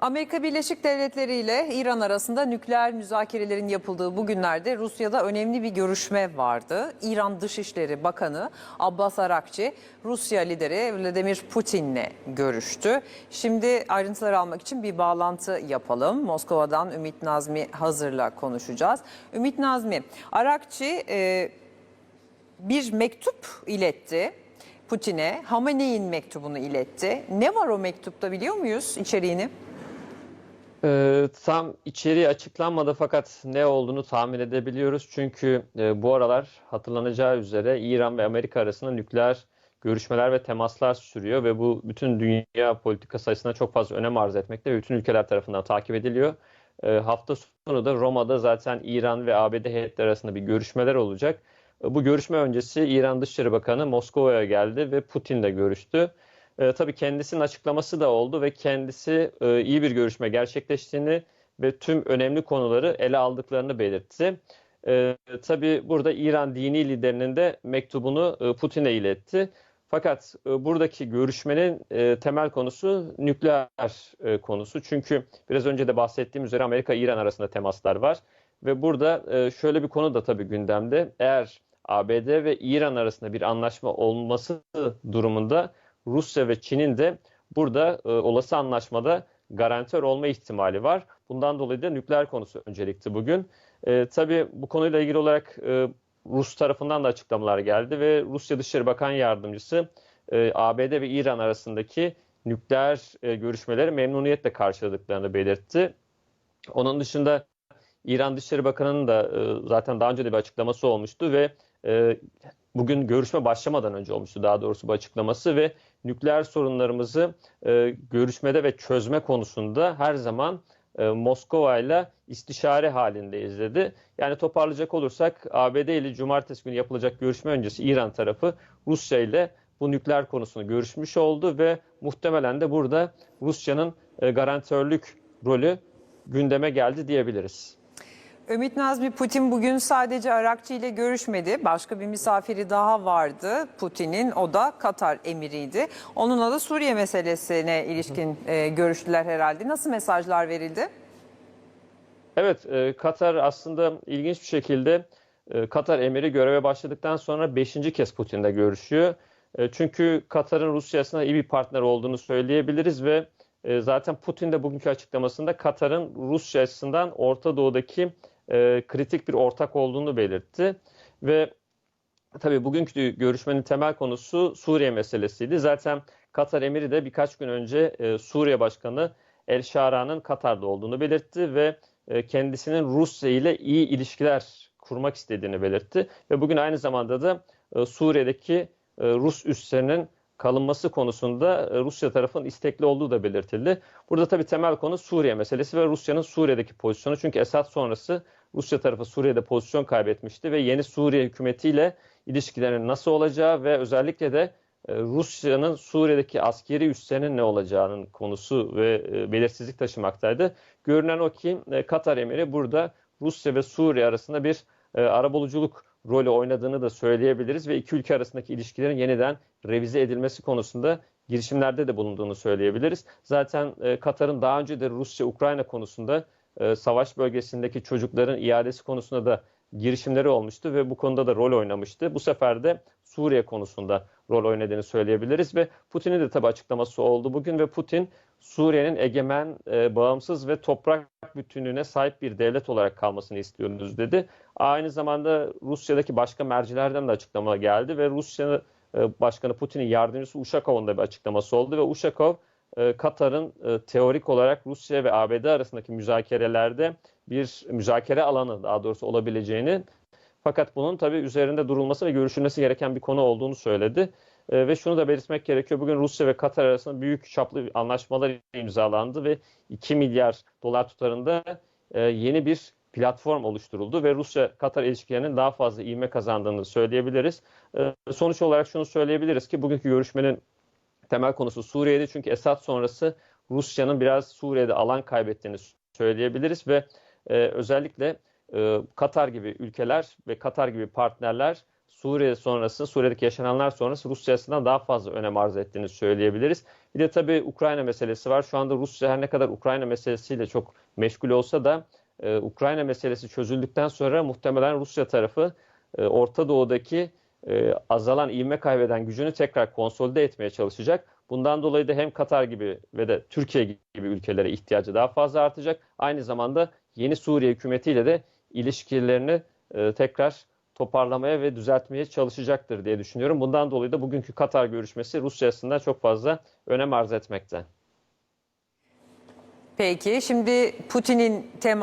Amerika Birleşik Devletleri ile İran arasında nükleer müzakerelerin yapıldığı bu günlerde Rusya'da önemli bir görüşme vardı. İran Dışişleri Bakanı Abbas Arakçi Rusya lideri Vladimir Putin'le görüştü. Şimdi ayrıntıları almak için bir bağlantı yapalım. Moskova'dan Ümit Nazmi Hazır'la konuşacağız. Ümit Nazmi, Arakçi e, bir mektup iletti. Putin'e Hamene'in mektubunu iletti. Ne var o mektupta biliyor muyuz içeriğini? Ee, tam içeriği açıklanmadı fakat ne olduğunu tahmin edebiliyoruz. Çünkü e, bu aralar hatırlanacağı üzere İran ve Amerika arasında nükleer görüşmeler ve temaslar sürüyor ve bu bütün dünya politikası açısından çok fazla önem arz etmekte ve bütün ülkeler tarafından takip ediliyor. E, hafta sonu da Roma'da zaten İran ve ABD heyetleri arasında bir görüşmeler olacak. E, bu görüşme öncesi İran Dışişleri Bakanı Moskova'ya geldi ve Putin'le görüştü. E, tabii kendisinin açıklaması da oldu ve kendisi e, iyi bir görüşme gerçekleştiğini ve tüm önemli konuları ele aldıklarını belirtti. E, tabii burada İran dini liderinin de mektubunu e, Putin'e iletti. Fakat e, buradaki görüşmenin e, temel konusu nükleer e, konusu. Çünkü biraz önce de bahsettiğim üzere Amerika-İran arasında temaslar var. Ve burada e, şöyle bir konu da tabii gündemde. Eğer ABD ve İran arasında bir anlaşma olması durumunda Rusya ve Çin'in de burada e, olası anlaşmada garantör olma ihtimali var. Bundan dolayı da nükleer konusu öncelikti bugün. E, tabii bu konuyla ilgili olarak e, Rus tarafından da açıklamalar geldi ve Rusya Dışişleri Bakan Yardımcısı e, ABD ve İran arasındaki nükleer e, görüşmeleri memnuniyetle karşıladıklarını belirtti. Onun dışında İran Dışişleri Bakanı'nın da e, zaten daha önce de bir açıklaması olmuştu ve e, bugün görüşme başlamadan önce olmuştu daha doğrusu bu açıklaması ve nükleer sorunlarımızı e, görüşmede ve çözme konusunda her zaman e, Moskova ile istişare halinde izledi. Yani toparlayacak olursak ABD ile cumartesi günü yapılacak görüşme öncesi İran tarafı Rusya ile bu nükleer konusunu görüşmüş oldu ve muhtemelen de burada Rusya'nın e, garantörlük rolü gündeme geldi diyebiliriz. Ümit Nazmi Putin bugün sadece Arakçı ile görüşmedi. Başka bir misafiri daha vardı Putin'in. O da Katar emiriydi. Onunla da Suriye meselesine ilişkin e, görüştüler herhalde. Nasıl mesajlar verildi? Evet, e, Katar aslında ilginç bir şekilde e, Katar emiri göreve başladıktan sonra 5. kez Putin'le görüşüyor. E, çünkü Katar'ın Rusya'sına iyi bir partner olduğunu söyleyebiliriz ve e, zaten Putin de bugünkü açıklamasında Katar'ın Rusya açısından Orta Doğu'daki e, kritik bir ortak olduğunu belirtti. Ve tabii bugünkü görüşmenin temel konusu Suriye meselesiydi. Zaten Katar emiri de birkaç gün önce e, Suriye Başkanı El Şara'nın Katar'da olduğunu belirtti ve e, kendisinin Rusya ile iyi ilişkiler kurmak istediğini belirtti. Ve bugün aynı zamanda da Suriye'deki Rus üslerinin kalınması konusunda Rusya tarafının istekli olduğu da belirtildi. Burada tabii temel konu Suriye meselesi ve Rusya'nın Suriye'deki pozisyonu. Çünkü Esad sonrası Rusya tarafı Suriye'de pozisyon kaybetmişti ve yeni Suriye hükümetiyle ilişkilerin nasıl olacağı ve özellikle de Rusya'nın Suriye'deki askeri üslerinin ne olacağının konusu ve belirsizlik taşımaktaydı. Görünen o ki Katar emiri burada Rusya ve Suriye arasında bir arabuluculuk rolü oynadığını da söyleyebiliriz ve iki ülke arasındaki ilişkilerin yeniden revize edilmesi konusunda girişimlerde de bulunduğunu söyleyebiliriz. Zaten Katar'ın daha önce de Rusya-Ukrayna konusunda savaş bölgesindeki çocukların iadesi konusunda da girişimleri olmuştu ve bu konuda da rol oynamıştı. Bu sefer de Suriye konusunda rol oynadığını söyleyebiliriz ve Putin'in de tabi açıklaması oldu bugün ve Putin Suriye'nin egemen, e, bağımsız ve toprak bütünlüğüne sahip bir devlet olarak kalmasını istiyoruz dedi. Aynı zamanda Rusya'daki başka mercilerden de açıklama geldi ve Rusya e, Başkanı Putin'in yardımcısı Uşakov'un da bir açıklaması oldu ve Uşakov e, Katar'ın e, teorik olarak Rusya ve ABD arasındaki müzakerelerde bir müzakere alanı daha doğrusu olabileceğini fakat bunun tabii üzerinde durulması ve görüşülmesi gereken bir konu olduğunu söyledi. E, ve şunu da belirtmek gerekiyor. Bugün Rusya ve Katar arasında büyük çaplı anlaşmalar imzalandı ve 2 milyar dolar tutarında e, yeni bir platform oluşturuldu ve Rusya-Katar ilişkilerinin daha fazla ivme kazandığını söyleyebiliriz. E, sonuç olarak şunu söyleyebiliriz ki bugünkü görüşmenin temel konusu Suriye'de çünkü Esad sonrası Rusya'nın biraz Suriye'de alan kaybettiğini söyleyebiliriz ve e, özellikle Katar gibi ülkeler ve Katar gibi partnerler Suriye sonrası, Suriye'deki yaşananlar sonrası Rusya açısından daha fazla önem arz ettiğini söyleyebiliriz. Bir de tabii Ukrayna meselesi var. Şu anda Rusya her ne kadar Ukrayna meselesiyle çok meşgul olsa da e, Ukrayna meselesi çözüldükten sonra muhtemelen Rusya tarafı e, Orta Doğu'daki e, azalan, ivme kaybeden gücünü tekrar konsolide etmeye çalışacak. Bundan dolayı da hem Katar gibi ve de Türkiye gibi ülkelere ihtiyacı daha fazla artacak. Aynı zamanda yeni Suriye hükümetiyle de ilişkilerini e, tekrar toparlamaya ve düzeltmeye çalışacaktır diye düşünüyorum. Bundan dolayı da bugünkü Katar görüşmesi Rusya açısından çok fazla önem arz etmekte. Peki şimdi Putin'in tema